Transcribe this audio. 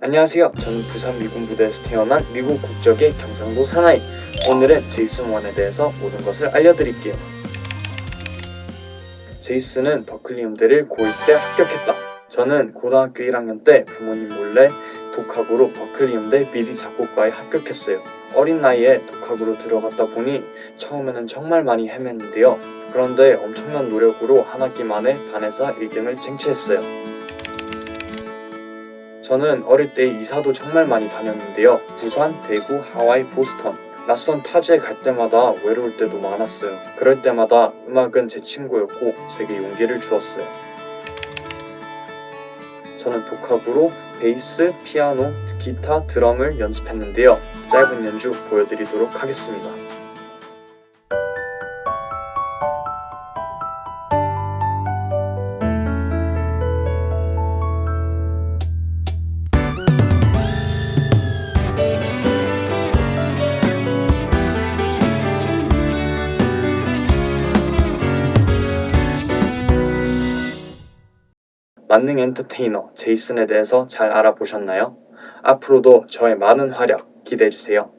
안녕하세요. 저는 부산 미군 부대에서 태어난 미국 국적의 경상도 사나이. 오늘은 제이슨 원에 대해서 모든 것을 알려드릴게요. 제이슨은 버클리 음대를 고1 때 합격했다. 저는 고등학교 1학년 때 부모님 몰래 독학으로 버클리 음대 미디 작곡과에 합격했어요. 어린 나이에 독학으로 들어갔다 보니 처음에는 정말 많이 헤맸는데요. 그런데 엄청난 노력으로 한 학기 만에 반에서 1등을 쟁취했어요. 저는 어릴 때 이사도 정말 많이 다녔는데요. 부산, 대구, 하와이, 보스턴. 낯선 타지에 갈 때마다 외로울 때도 많았어요. 그럴 때마다 음악은 제 친구였고 제게 용기를 주었어요. 저는 독학으로 베이스, 피아노, 기타, 드럼을 연습했는데요. 짧은 연주 보여드리도록 하겠습니다. 만능 엔터테이너 제이슨에 대해서 잘 알아보셨나요? 앞으로도 저의 많은 활약 기대해주세요.